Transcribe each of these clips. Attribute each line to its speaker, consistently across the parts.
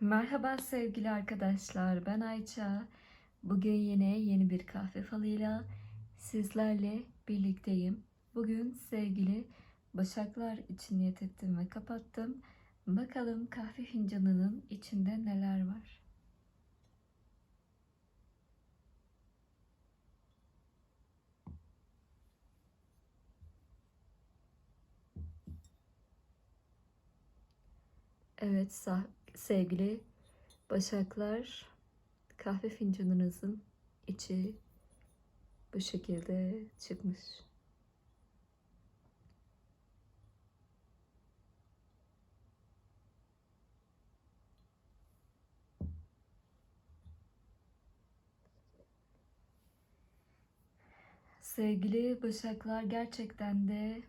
Speaker 1: Merhaba sevgili arkadaşlar, ben Ayça. Bugün yine yeni bir kahve falıyla sizlerle birlikteyim. Bugün sevgili başaklar için niyet ettim ve kapattım. Bakalım kahve fincanının içinde neler var. Evet sa- sevgili başaklar kahve fincanınızın içi bu şekilde çıkmış. Sevgili başaklar gerçekten de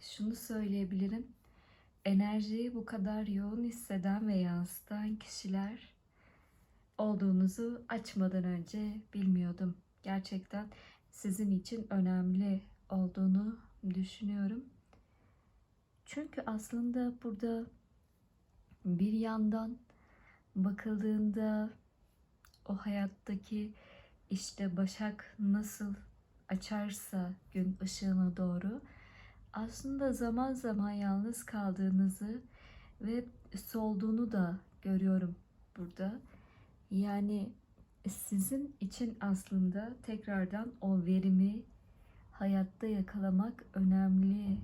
Speaker 1: şunu söyleyebilirim enerjiyi bu kadar yoğun hisseden ve yansıtan kişiler olduğunuzu açmadan önce bilmiyordum. Gerçekten sizin için önemli olduğunu düşünüyorum. Çünkü aslında burada bir yandan bakıldığında o hayattaki işte Başak nasıl açarsa gün ışığına doğru aslında zaman zaman yalnız kaldığınızı ve solduğunu da görüyorum burada. Yani sizin için aslında tekrardan o verimi hayatta yakalamak önemli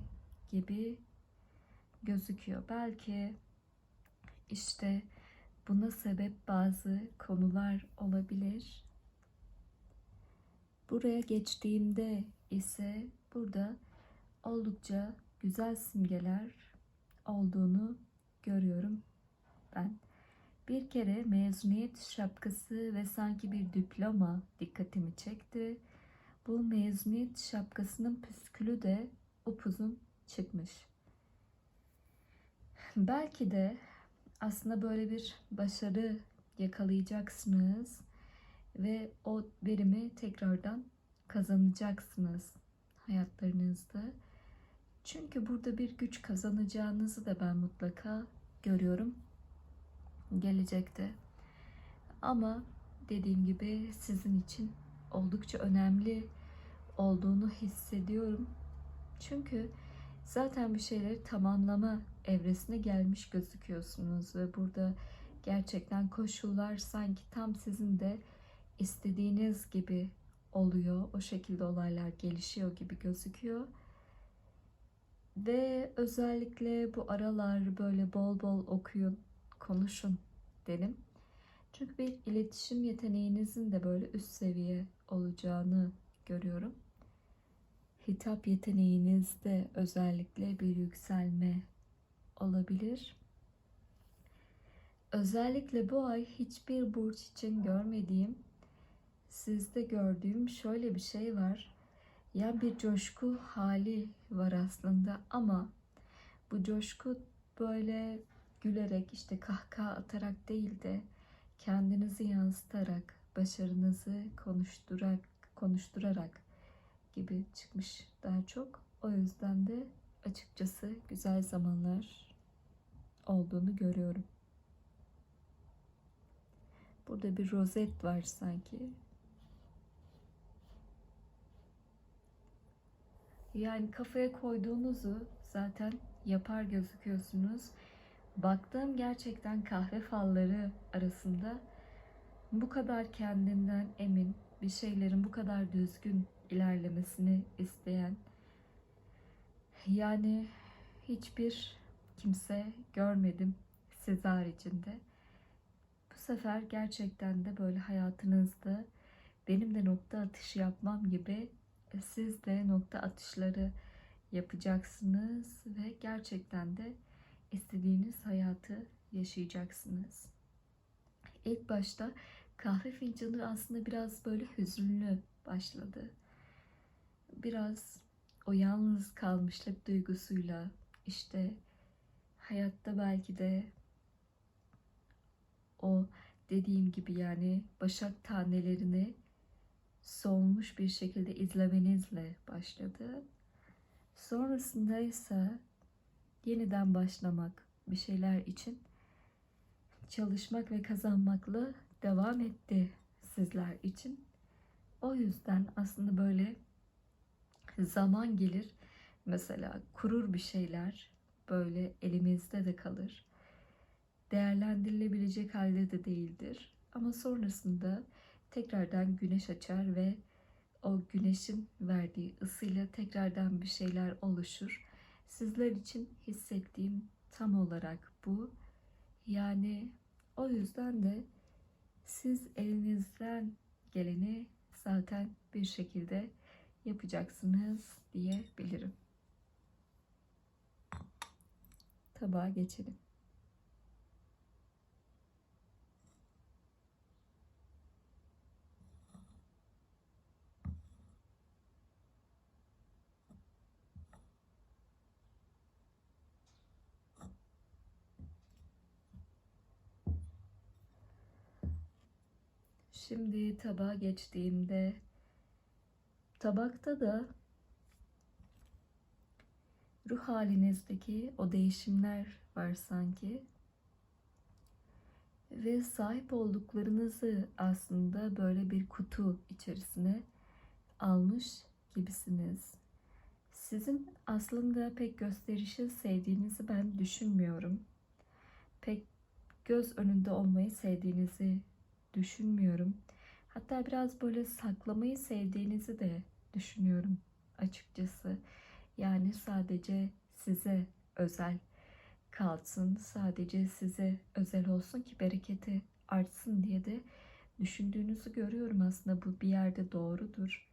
Speaker 1: gibi gözüküyor. Belki işte buna sebep bazı konular olabilir. Buraya geçtiğimde ise burada oldukça güzel simgeler olduğunu görüyorum ben. Bir kere mezuniyet şapkası ve sanki bir diploma dikkatimi çekti. Bu mezuniyet şapkasının püskülü de upuzun çıkmış. Belki de aslında böyle bir başarı yakalayacaksınız ve o verimi tekrardan kazanacaksınız hayatlarınızda. Çünkü burada bir güç kazanacağınızı da ben mutlaka görüyorum gelecekte. Ama dediğim gibi sizin için oldukça önemli olduğunu hissediyorum. Çünkü zaten bir şeyleri tamamlama evresine gelmiş gözüküyorsunuz ve burada gerçekten koşullar sanki tam sizin de istediğiniz gibi oluyor. O şekilde olaylar gelişiyor gibi gözüküyor. Ve özellikle bu aralar böyle bol bol okuyun, konuşun derim. Çünkü bir iletişim yeteneğinizin de böyle üst seviye olacağını görüyorum. Hitap yeteneğinizde özellikle bir yükselme olabilir. Özellikle bu ay hiçbir burç için görmediğim, sizde gördüğüm şöyle bir şey var. Ya bir coşku hali var aslında ama bu coşku böyle gülerek işte kahkaha atarak değil de kendinizi yansıtarak, başarınızı konuşturarak, konuşturarak gibi çıkmış daha çok. O yüzden de açıkçası güzel zamanlar olduğunu görüyorum. Burada bir rozet var sanki. Yani kafaya koyduğunuzu zaten yapar gözüküyorsunuz. Baktığım gerçekten kahve falları arasında bu kadar kendinden emin, bir şeylerin bu kadar düzgün ilerlemesini isteyen yani hiçbir kimse görmedim siz haricinde. Bu sefer gerçekten de böyle hayatınızda benim de nokta atışı yapmam gibi siz de nokta atışları yapacaksınız ve gerçekten de istediğiniz hayatı yaşayacaksınız. İlk başta kahve fincanı aslında biraz böyle hüzünlü başladı. Biraz o yalnız kalmışlık duygusuyla işte hayatta belki de o dediğim gibi yani başak tanelerini solmuş bir şekilde izlemenizle başladı. Sonrasında ise yeniden başlamak bir şeyler için çalışmak ve kazanmakla devam etti sizler için. O yüzden aslında böyle zaman gelir mesela kurur bir şeyler böyle elimizde de kalır. Değerlendirilebilecek halde de değildir. Ama sonrasında tekrardan güneş açar ve o güneşin verdiği ısıyla tekrardan bir şeyler oluşur. Sizler için hissettiğim tam olarak bu. Yani o yüzden de siz elinizden geleni zaten bir şekilde yapacaksınız diyebilirim. Tabağa geçelim. Şimdi tabağa geçtiğimde tabakta da ruh halinizdeki o değişimler var sanki. Ve sahip olduklarınızı aslında böyle bir kutu içerisine almış gibisiniz. Sizin aslında pek gösterişi sevdiğinizi ben düşünmüyorum. Pek göz önünde olmayı sevdiğinizi düşünmüyorum. Hatta biraz böyle saklamayı sevdiğinizi de düşünüyorum açıkçası. Yani sadece size özel kalsın, sadece size özel olsun ki bereketi artsın diye de düşündüğünüzü görüyorum aslında bu bir yerde doğrudur.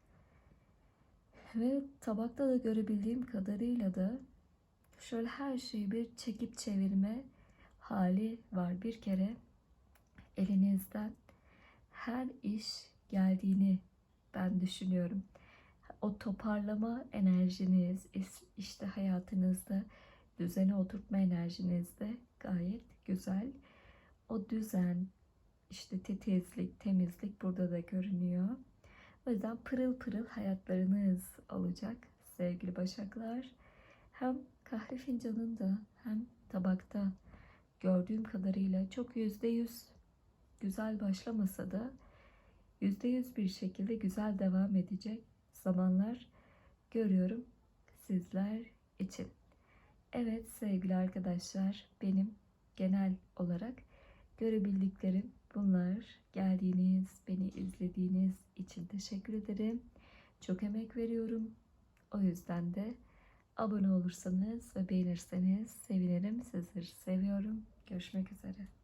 Speaker 1: Ve tabakta da görebildiğim kadarıyla da şöyle her şeyi bir çekip çevirme hali var. Bir kere elinizden her iş geldiğini ben düşünüyorum. O toparlama enerjiniz, işte hayatınızda düzene oturtma enerjiniz de gayet güzel. O düzen, işte titizlik, temizlik burada da görünüyor. O yüzden pırıl pırıl hayatlarınız olacak sevgili başaklar. Hem kahve fincanında hem tabakta gördüğüm kadarıyla çok yüzde yüz güzel başlamasa da yüzde yüz bir şekilde güzel devam edecek zamanlar görüyorum sizler için. Evet sevgili arkadaşlar benim genel olarak görebildiklerim bunlar. Geldiğiniz, beni izlediğiniz için teşekkür ederim. Çok emek veriyorum. O yüzden de abone olursanız ve beğenirseniz sevinirim. Sizleri seviyorum. Görüşmek üzere.